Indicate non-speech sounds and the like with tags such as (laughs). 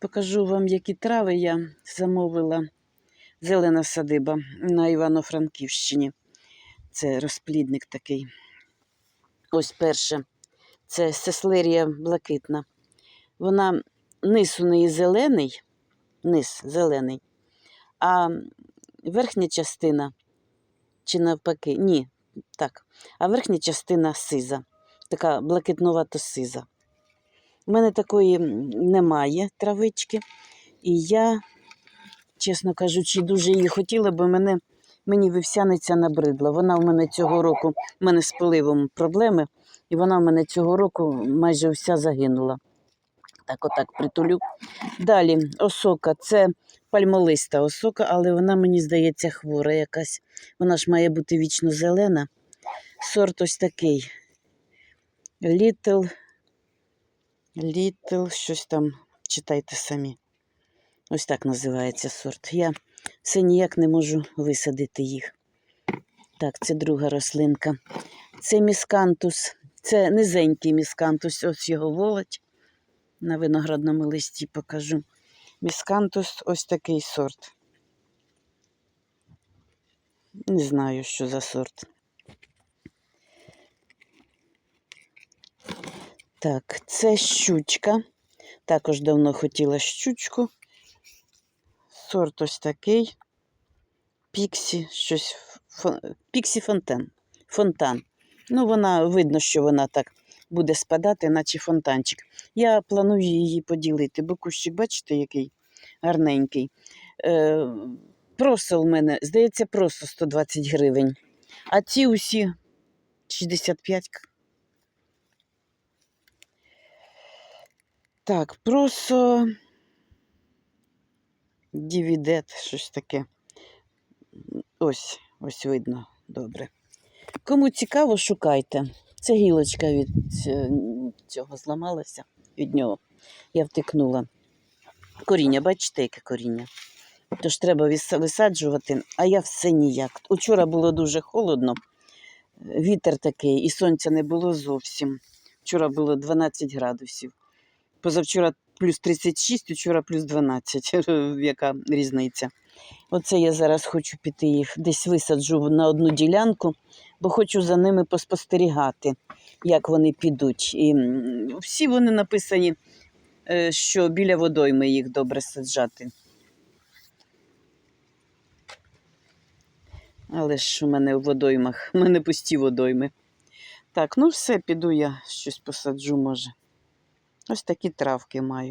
Покажу вам, які трави я замовила. Зелена садиба на Івано-Франківщині. Це розплідник такий. Ось перше. Це сеслерія блакитна. Вона низ у неї зелений, низ зелений, а верхня частина, чи навпаки, ні, так, а верхня частина сиза, така блакитнувато сиза. У мене такої немає травички, і я, чесно кажучи, дуже її хотіла, бо мене, мені вівсяниця набридла. Вона в мене цього року, в мене з поливом проблеми, і вона в мене цього року майже вся загинула. Так, отак притулю. Далі осока це пальмолиста осока, але вона, мені здається, хвора якась. Вона ж має бути вічно зелена. Сорт ось такий. Little, Little, щось там читайте самі. Ось так називається сорт. Я все ніяк не можу висадити їх. Так, це друга рослинка. Це міскантус. Це низенький міскантус, ось його волоть. На виноградному листі покажу. Міскантус ось такий сорт. Не знаю, що за сорт. Так, це щучка. Також давно хотіла щучку. Сорт ось такий. Піксі, щось фон... Піксі фонтан. Фонтан. Ну, вона видно, що вона так буде спадати, наче фонтанчик. Я планую її поділити, бо кущик, бачите, який гарненький. Е, просо в мене, здається, просто 120 гривень. А ці усі 65. Так, просо. Дівідет, щось таке. Ось, ось видно добре. Кому цікаво, шукайте. Це гілочка від е, цього зламалася від нього. Я втикнула. Коріння, бачите, яке коріння? Тож треба висаджувати, а я все ніяк. Учора було дуже холодно, вітер такий, і сонця не було зовсім. Вчора було 12 градусів. Позавчора плюс 36, вчора плюс 12. (laughs) Яка різниця? Оце я зараз хочу піти їх десь висаджу на одну ділянку, бо хочу за ними поспостерігати, як вони підуть. І всі вони написані, е, що біля водойми їх добре саджати. Але ж у мене в водоймах, у мене пусті водойми. Так, ну все, піду я щось посаджу, може. Ось такі травки маю.